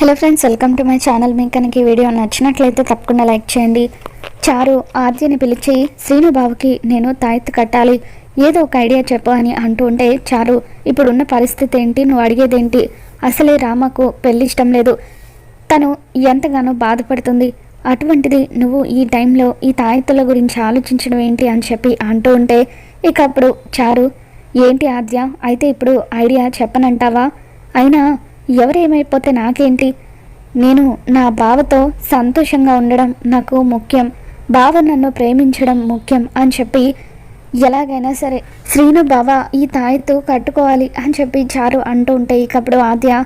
Hello friends welcome to my channel మీకు కనుక ఈ వీడియో నచ్చినట్లయితే తప్పకుండా లైక్ చేయండి. చారు ఆద్యని పిలిచి శ్రీను బాబుకి నేను తాయెత్తు కట్టాలి. ఏదో ఒక ఐడియా చెప్పు అని అంటూ ఉంటే చారు ఇప్పుడున్న పరిస్థితి ఏంటి? నువ్వు అడిగేదేంటి? అసలే రామకు పెళ్ళి ఇష్టం లేదు. తను ఎంతగానో బాధపడుతుంది. అటువంటిది నువ్వు ఈ టైంలో ఈ తాయెత్తుల గురించి ఆలోచించడం ఏంటి అని చెప్పి అంటూ ఉంటే ఇక అప్పుడు చారు ఏంటి ఆద్య? అయితే ఇప్పుడు ఐడియా చెప్పనంటావా? అయినా ఎవరేమైపోతే నాకేంటి? నేను నా బావతో సంతోషంగా ఉండడం నాకు ముఖ్యం. బావ నన్ను ప్రేమించడం ముఖ్యం అని చెప్పి ఎలాగైనా సరే శ్రీను బావ ఈ తాయెత్తు కట్టుకోవాలి అని చెప్పి చారు అంటూ ఉంటే ఇకప్పుడు ఆద్య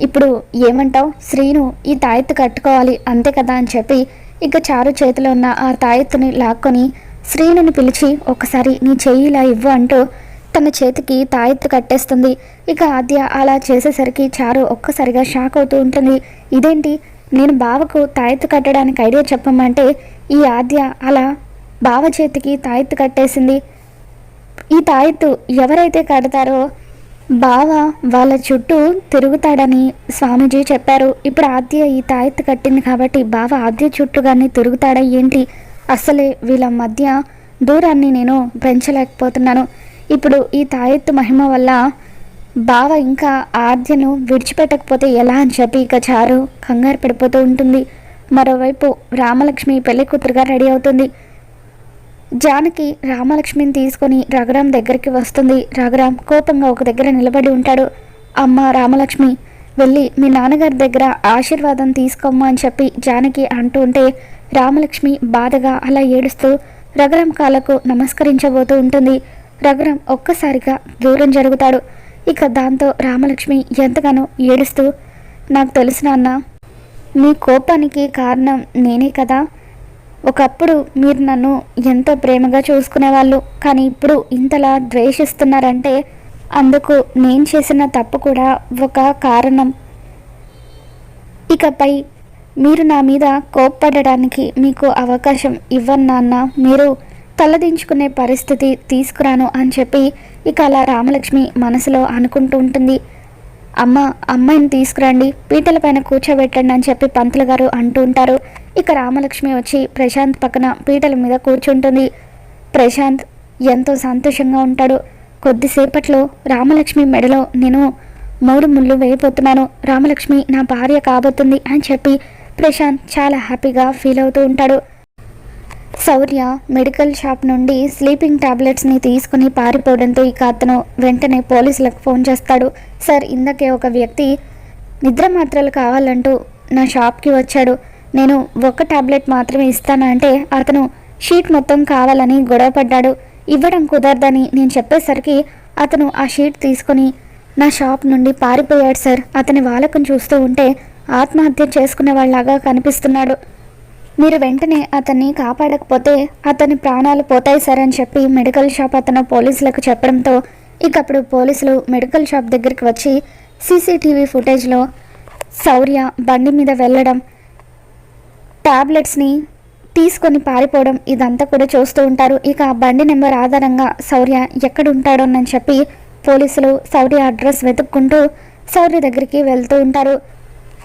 ఇప్పుడు ఏమంటావు? శ్రీను ఈ తాయెత్తు కట్టుకోవాలి అంతే కదా? అని చెప్పి ఇక చారు చేతిలో ఉన్న ఆ తాయెత్తుని లాక్కొని శ్రీనుని పిలిచి ఒకసారి నీ చెయ్యి ఇలా ఇవ్వు అంటూ తన చేతికి తాయెత్తు కట్టేస్తుంది. ఇక ఆద్య అలా చేసేసరికి చారు ఒక్కసారిగా షాక్ అవుతూ ఉంటుంది. ఇదేంటి? నేను బావకు తాయెత్తు కట్టడానికి ఐడియా చెప్పమంటే ఈ ఆద్య అలా బావ చేతికి తాయెత్తు కట్టేసింది. ఈ తాయెత్తు ఎవరైతే కడతారో బావ వాళ్ళ చుట్టూ తిరుగుతాడని స్వామీజీ చెప్పారు. ఇప్పుడు ఆద్య ఈ తాయెత్తు కట్టింది కాబట్టి బావ ఆద్య చుట్టూ కానీ తిరుగుతాడా ఏంటి? అసలే వీళ్ళ మధ్య దూరాన్ని నేను పెంచలేకపోతున్నాను. ఇప్పుడు ఈ తాయెత్తు మహిమ వల్ల బావ ఇంకా ఆద్యను విడిచిపెట్టకపోతే ఎలా అని చెప్పి ఇక చారు కంగారు పడిపోతూ ఉంటుంది. మరోవైపు రామలక్ష్మి పెళ్ళి కూతురుగా రెడీ అవుతుంది. జానకి రామలక్ష్మిని తీసుకొని రఘురాం దగ్గరికి వస్తుంది. రఘురాం కోపంగా ఒక దగ్గర నిలబడి ఉంటాడు. అమ్మ రామలక్ష్మి వెళ్ళి మీ నాన్నగారి దగ్గర ఆశీర్వాదం తీసుకోమ్మా అని చెప్పి జానకి అంటూ ఉంటే రామలక్ష్మి బాధగా అలా ఏడుస్తూ రఘురాం కాళ్ళకు నమస్కరించబోతూ ఉంటుంది. రఘురాం ఒక్కసారిగా దూరం జరుగుతాడు. ఇక దాంతో రామలక్ష్మి ఎంతగానో ఏడుస్తూ నాకు తెలుసు నాన్న మీ కోపానికి కారణం నేనే కదా. ఒకప్పుడు మీరు నన్ను ఎంతో ప్రేమగా చూసుకునేవాళ్ళు కానీ ఇప్పుడు ఇంతలా ద్వేషిస్తున్నారంటే అందుకు నేను చేసిన తప్పు కూడా ఒక కారణం. ఇకపై మీరు నా మీద కోప్పడడానికి మీకు అవకాశం ఇవ్వను నాన్న. మీరు తలదించుకునే పరిస్థితి తీసుకురాను అని చెప్పి ఇక అలా రామలక్ష్మి మనసులో అనుకుంటూ ఉంటుంది. అమ్మ అమ్మాయిని తీసుకురండి పీటల పైన కూర్చోబెట్టండి అని చెప్పి పంతులు గారు అంటూ ఉంటారు. ఇక రామలక్ష్మి వచ్చి ప్రశాంత్ పక్కన పీటల మీద కూర్చుంటుంది. ప్రశాంత్ ఎంతో సంతోషంగా ఉంటాడు. కొద్దిసేపట్లో రామలక్ష్మి మెడలో నేను మూడు ముళ్ళు వేయబోతున్నాను. రామలక్ష్మి నా భార్య కాబోతుంది అని చెప్పి ప్రశాంత్ చాలా హ్యాపీగా ఫీల్ అవుతూ ఉంటాడు. శౌర్య మెడికల్ షాప్ నుండి స్లీపింగ్ టాబ్లెట్స్ని తీసుకుని పారిపోవడంతో ఇక అతను వెంటనే పోలీసులకు ఫోన్ చేస్తాడు. సార్ ఇందకే ఒక వ్యక్తి నిద్ర మాత్రలు కావాలంటూ నా షాప్కి వచ్చాడు. నేను ఒక టాబ్లెట్ మాత్రమే ఇస్తానంటే అతను షీట్ మొత్తం కావాలని గొడవపడ్డాడు ఇవ్వడం కుదరదని నేను చెప్పేసరికి అతను ఆ షీట్ తీసుకొని నా షాప్ నుండి పారిపోయాడు సార్. అతని వాళ్ళకుని చూస్తూ ఉంటే ఆత్మహత్య చేసుకునే వాళ్ళలాగా కనిపిస్తున్నాడు. మీరు వెంటనే అతన్ని కాపాడకపోతే అతని ప్రాణాలు పోతాయి సార్ అని చెప్పి మెడికల్ షాప్ అతను పోలీసులకు చెప్పడంతో ఇక అప్పుడు పోలీసులు మెడికల్ షాప్ దగ్గరికి వచ్చి సీసీటీవీ ఫుటేజ్లో శౌర్య బండి మీద వెళ్ళడం ట్యాబ్లెట్స్ని తీసుకొని పారిపోవడం ఇదంతా కూడా చూస్తూ ఉంటారు. ఇక బండి నెంబర్ ఆధారంగా శౌర్య ఎక్కడ ఉంటాడోనని చెప్పి పోలీసులు శౌర్య అడ్రస్ వెతుక్కుంటూ శౌర్య దగ్గరికి వెళ్తూ ఉంటారు.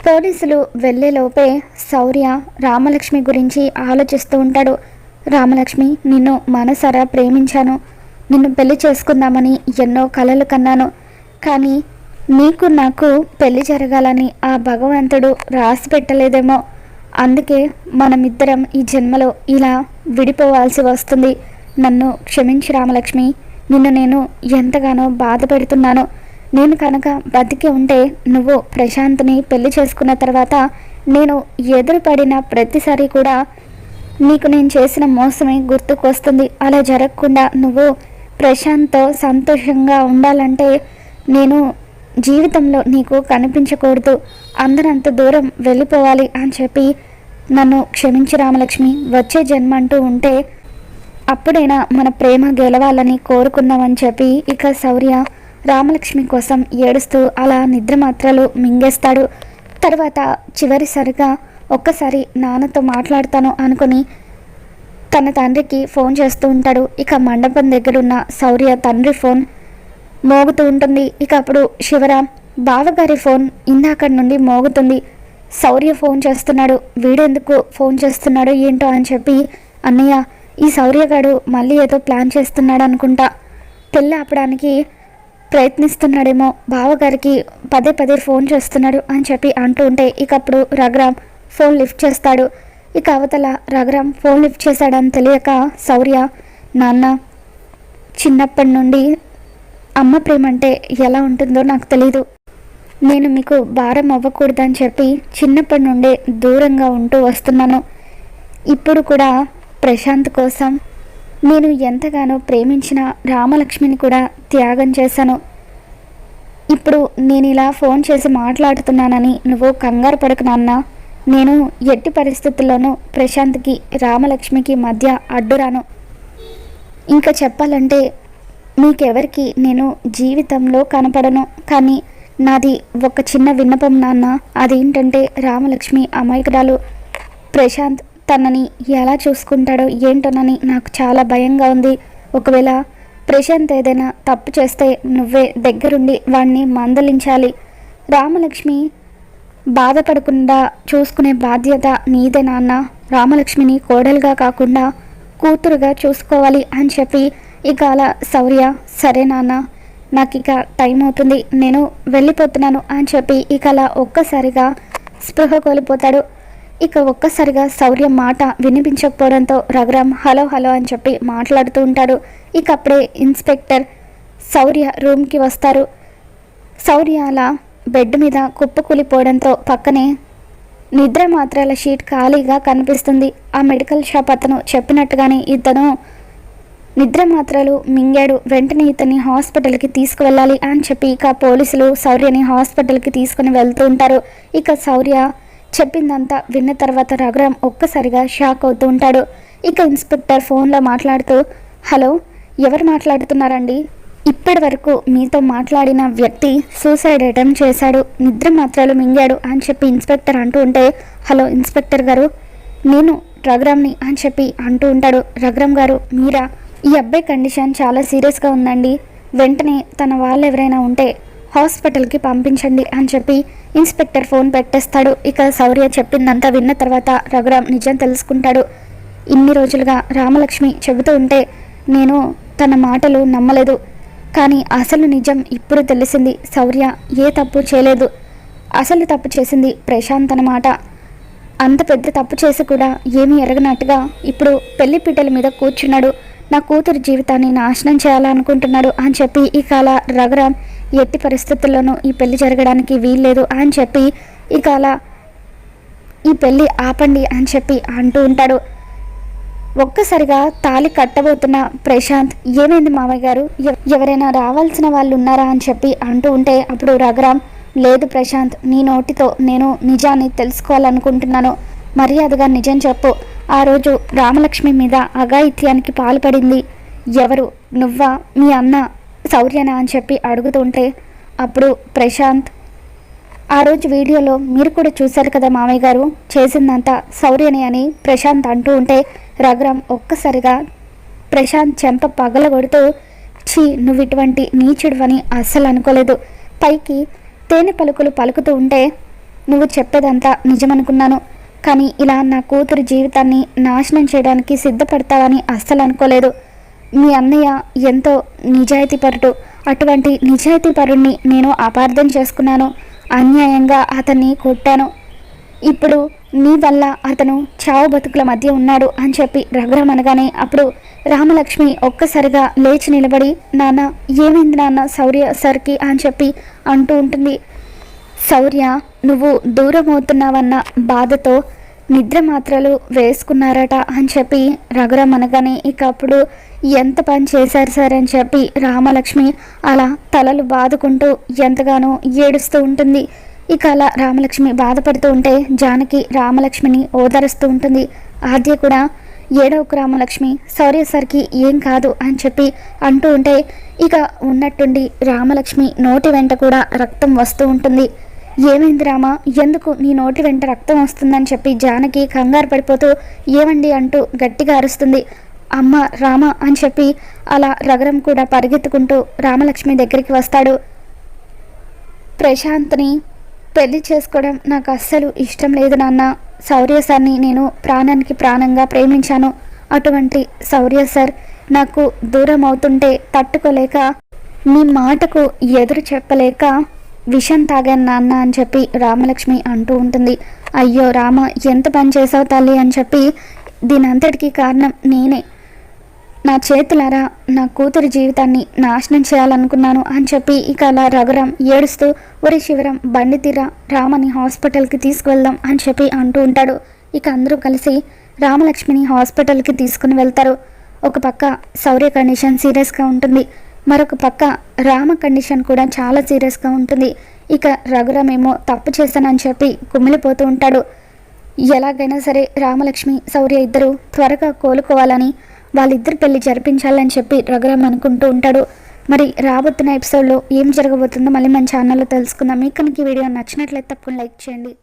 పోలీసులు వెళ్ళేలోపే శౌర్య రామలక్ష్మి గురించి ఆలోచిస్తూ ఉంటాడు. రామలక్ష్మి నిన్ను మనసారా ప్రేమించాను. నిన్ను పెళ్ళి చేసుకుందామని ఎన్నో కలలు కన్నాను. కానీ నీకు నాకు పెళ్ళి జరగాలని ఆ భగవంతుడు రాసి పెట్టలేదేమో. అందుకే మనమిద్దరం ఈ జన్మలో ఇలా విడిపోవాల్సి వస్తుంది. నన్ను క్షమించి రామలక్ష్మి. నిన్ను నేను ఎంతగానో బాధపడుతున్నాను నేను కనుక బతికి ఉంటే నువ్వు ప్రశాంత్ని పెళ్ళి చేసుకున్న తర్వాత నేను ఎదురుపడిన ప్రతిసారి కూడా నీకు నేను చేసిన మోసమే గుర్తుకొస్తుంది. అలా జరగకుండా నువ్వు ప్రశాంత్తో సంతోషంగా ఉండాలంటే నేను జీవితంలో నీకు కనిపించకూడదు. అందరంత దూరం వెళ్ళిపోవాలి అని చెప్పి నన్ను క్షమించి రామలక్ష్మి. వచ్చే జన్మ అంటూ ఉంటే అప్పుడైనా మన ప్రేమ గెలవాలని కోరుకున్నామని చెప్పి ఇక శౌర్య రామలక్ష్మి కోసం ఏడుస్తూ అలా నిద్ర మాత్రలు మింగేస్తాడు. తర్వాత చివరిసరిగా ఒక్కసారి నాన్నతో మాట్లాడతాను అనుకుని తన తండ్రికి ఫోన్ చేస్తూ ఉంటాడు. ఇక మండపం దగ్గరున్న శౌర్య తండ్రి ఫోన్ మోగుతూ ఉంటుంది. ఇక అప్పుడు శివరాం బావగారి ఫోన్ ఇందాకటి నుండి మోగుతుంది. శౌర్య ఫోన్ చేస్తున్నాడు. వీడెందుకు ఫోన్ చేస్తున్నాడు ఏంటో అని చెప్పి అన్నయ్య ఈ శౌర్యగాడు మళ్ళీ ఏదో ప్లాన్ చేస్తున్నాడు అనుకుంటా. పెళ్ళి ఆపడానికి ప్రయత్నిస్తున్నాడేమో. బావగారికి పదే పదే ఫోన్ చేస్తున్నాడు అని చెప్పి అంటూ ఉంటే ఇకప్పుడు రఘురామ్ ఫోన్ లిఫ్ట్ చేస్తాడు. ఇక అవతల రఘురామ్ ఫోన్ లిఫ్ట్ చేశాడని తెలియక శౌర్య నాన్న చిన్నప్పటి నుండి అమ్మ ప్రేమ అంటే ఎలా ఉంటుందో నాకు తెలీదు. నేను మీకు భారం అవ్వకూడదని చెప్పి చిన్నప్పటి నుండే దూరంగా ఉంటూ వస్తున్నాను. ఇప్పుడు కూడా ప్రశాంత్ కోసం నేను ఎంతగానో ప్రేమించిన రామలక్ష్మిని కూడా త్యాగం చేశాను. ఇప్పుడు నేను ఇలా ఫోన్ చేసి మాట్లాడుతున్నానని నువ్వు కంగారు పడకు నాన్న. నేను ఎట్టి పరిస్థితుల్లోనూ ప్రశాంత్కి రామలక్ష్మికి మధ్య అడ్డురాను. ఇంకా చెప్పాలంటే మీకెవరికి నేను జీవితంలో కనపడను. కానీ నాది ఒక చిన్న విన్నపం నాన్న. అదేంటంటే రామలక్ష్మి అమాయకురాలు ప్రశాంత్. తనని ఎలా చూసుకుంటాడో ఏంటోనని నాకు చాలా భయంగా ఉంది. ఒకవేళ ప్రశాంత్ ఏదైనా తప్పు చేస్తే నువ్వే దగ్గరుండి వాణ్ణి మందలించాలి. రామలక్ష్మి బాధపడకుండా చూసుకునే బాధ్యత నీదే నాన్న. రామలక్ష్మిని కోడలుగా కాకుండా కూతురుగా చూసుకోవాలి అని చెప్పి ఇక అలా శౌర్య సరే నాన్న నాకు ఇక టైం అవుతుంది నేను వెళ్ళిపోతున్నాను అని చెప్పి ఇక అలా ఒక్కసారిగా స్పృహ కోల్పోతాడు. ఇక ఒక్కసారిగా శౌర్య మాట వినిపించకపోవడంతో రఘురామ్ హలో హలో అని చెప్పి మాట్లాడుతూ ఉంటాడు. ఇక అప్పుడే ఇన్స్పెక్టర్ శౌర్య రూమ్కి వస్తారు. శౌర్య అలా బెడ్ మీద కుప్పకూలిపోవడంతో పక్కనే నిద్ర మాత్రాల షీట్ ఖాళీగా కనిపిస్తుంది. ఆ మెడికల్ షాప్ అతను చెప్పినట్టుగానే ఇతను నిద్ర మాత్రలు మింగాడు. వెంటనే ఇతన్ని హాస్పిటల్కి తీసుకువెళ్ళాలి అని చెప్పి ఇక పోలీసులు శౌర్యని హాస్పిటల్కి తీసుకుని వెళ్తూ ఉంటారు. ఇక శౌర్య చెప్పిందంతా విన్న తర్వాత రఘురామ్ ఒక్కసారిగా షాక్ అవుతూ ఉంటాడు. ఇక ఇన్స్పెక్టర్ ఫోన్లో మాట్లాడుతూ హలో ఎవరు మాట్లాడుతున్నారండి? ఇప్పటి వరకు మీతో మాట్లాడిన వ్యక్తి సూసైడ్ అటెంప్ట్ చేశాడు. నిద్ర మాత్రాలు మింగాడు అని చెప్పి ఇన్స్పెక్టర్ అంటూ ఉంటే హలో ఇన్స్పెక్టర్ గారు నేను రఘురామ్ని అని చెప్పి అంటూ ఉంటాడు. రఘురామ్ గారు మీరా? ఈ అబ్బాయి కండిషన్ చాలా సీరియస్గా ఉందండి. వెంటనే తన వాళ్ళు ఎవరైనా ఉంటే హాస్పిటల్కి పంపించండి అని చెప్పి ఇన్స్పెక్టర్ ఫోన్ పెట్టేస్తాడు. ఇక శౌర్య చెప్పిందంతా విన్న తర్వాత రఘురామ్ నిజం తెలుసుకుంటాడు. ఇన్ని రోజులుగా రామలక్ష్మి చెబుతూ ఉంటే నేను తన మాటలు నమ్మలేదు. కానీ అసలు నిజం ఇప్పుడు తెలిసింది శౌర్య ఏ తప్పు చేయలేదు. అసలు తప్పు చేసింది ప్రశాంత్ అన్నమాట. అంత పెద్ద తప్పు చేసి కూడా ఏమీ ఎరగనట్టుగా ఇప్పుడు పెళ్ళి పీటల మీద కూర్చున్నాడు. నా కూతురు జీవితాన్ని నాశనం చేయాలనుకుంటున్నాడు అని చెప్పి ఇక అలా రఘురామ్ ఎట్టి పరిస్థితుల్లోనూ ఈ పెళ్ళి జరగడానికి వీల్లేదు అని చెప్పి ఇక అలా ఈ పెళ్ళి ఆపండి అని చెప్పి అంటూ ఉంటాడు. ఒక్కసారిగా తాలి కట్టబోతున్న ప్రశాంత్ ఏమైంది మామయ్య గారు? ఎవ- ఎవరైనా రావాల్సిన వాళ్ళు ఉన్నారా? అని చెప్పి అంటూ ఉంటే అప్పుడు రఘురామ్ లేదు ప్రశాంత్ నీ నోటితో నేను నిజాన్ని తెలుసుకోవాలనుకుంటున్నాను. మర్యాదగా నిజం చెప్పు. ఆ రోజు రామలక్ష్మి మీద అఘాయిత్యానికి పాల్పడింది ఎవరు? నువ్వా? మీ అన్న శౌర్యనా అని చెప్పి అడుగుతుంటే అప్పుడు ప్రశాంత్ ఆ రోజు వీడియోలో మీరు కూడా చూశారు కదా మామయ్య గారు? చేసిందంతా శౌర్యని అని ప్రశాంత్ అంటూ ఉంటే రఘురామ్ ఒక్కసారిగా ప్రశాంత్ చెంప పగలగొడుతూ ఛీ నువ్వు ఇటువంటి నీచుడువని అస్సలు అనుకోలేదు. పైకి తేనె పలుకులు పలుకుతూ ఉంటే నువ్వు చెప్పేదంతా నిజమనుకున్నాను. కానీ ఇలా నా కూతురు జీవితాన్ని నాశనం చేయడానికి సిద్ధపడతావని అస్సలు అనుకోలేదు. మీ అన్నయ్య ఎంతో నిజాయితీపరుడు. అటువంటి నిజాయితీపరుణ్ణి నేను అపార్థం చేసుకున్నాను. అన్యాయంగా అతన్ని కొట్టాను. ఇప్పుడు నీ వల్ల అతను చావు బతుకుల మధ్య ఉన్నాడు అని చెప్పి రఘురామ్ అనగానే అప్పుడు రామలక్ష్మి ఒక్కసారిగా లేచి నిలబడి నాన్న ఏమైంది నాన్న శౌర్య సర్కి? అని చెప్పి అంటూ ఉంటుంది. శౌర్య నువ్వు దూరం అవుతున్నావన్న బాధతో నిద్ర మాత్రలు వేసుకున్నారట అని చెప్పి రఘురామ్ అనగానే ఇక అప్పుడు ఎంత పని చేశారు సార్ అని చెప్పి రామలక్ష్మి అలా తలలు బాదుకుంటూ ఎంతగానో ఏడుస్తూ ఉంటుంది. ఇక అలా రామలక్ష్మి బాధపడుతూ ఉంటే జానకి రామలక్ష్మిని ఓదారుస్తూ ఉంటుంది. ఆద్య కూడా ఏడవకు రామలక్ష్మి సారీ సార్కి ఏం కాదు అని చెప్పి అంటూ ఉంటే ఇక ఉన్నట్టుండి రామలక్ష్మి నోటి వెంట కూడా రక్తం వస్తూ ఉంటుంది. ఏమైంది రామా? ఎందుకు నీ నోటి వెంట రక్తం వస్తుందని చెప్పి జానకి కంగారు పడిపోతూ ఏమండి అంటూ గట్టిగా అరుస్తుంది. అమ్మ రామ అని చెప్పి అలా రగరం కూడా పరిగెత్తుకుంటూ రామలక్ష్మి దగ్గరికి వస్తాడు. ప్రశాంత్ని పెళ్ళి చేసుకోవడం నాకు అస్సలు ఇష్టం లేదు నాన్న. శౌర్య సార్ని నేను ప్రాణానికి ప్రాణంగా ప్రేమించాను. అటువంటి శౌర్య సార్ నాకు దూరం అవుతుంటే తట్టుకోలేక మీ మాటకు ఎదురు చెప్పలేక విషం తాగాను నాన్న అని చెప్పి రామలక్ష్మి అంటూ ఉంటుంది. అయ్యో రామ ఎంత పని చేసావు తల్లి అని చెప్పి దీనంతటికీ కారణం నేనే. నా చేతులారా నా కూతురి జీవితాన్ని నాశనం చేయాలనుకున్నాను అని చెప్పి ఇక అలా రఘురాం ఏడుస్తూ ఒరి శివరం బండి తీరా రామని హాస్పిటల్కి తీసుకువెళ్దాం అని చెప్పి అంటూ ఉంటాడు. ఇక అందరూ కలిసి రామలక్ష్మిని హాస్పిటల్కి తీసుకుని వెళ్తారు. ఒక పక్క శౌర్య కండిషన్ సీరియస్గా ఉంటుంది. మరొక పక్క రామ కండిషన్ కూడా చాలా సీరియస్గా ఉంటుంది. ఇక రఘురామేమో తప్పు చేశానని చెప్పి కుమిలిపోతూ ఉంటాడు. ఎలాగైనా సరే రామలక్ష్మి శౌర్య ఇద్దరు త్వరగా కోలుకోవాలని వాళ్ళిద్దరు పెళ్ళి జరిపించాలని చెప్పి రఘురామ్ అనుకుంటూ ఉంటాడు. మరి రాబోతున్న ఎపిసోడ్లో ఏం జరగబోతుందో మళ్ళీ మన ఛానల్లో తెలుసుకుందాం. మీకు కనుక ఈ వీడియో నచ్చినట్లయితే తప్పకుండా లైక్ చేయండి.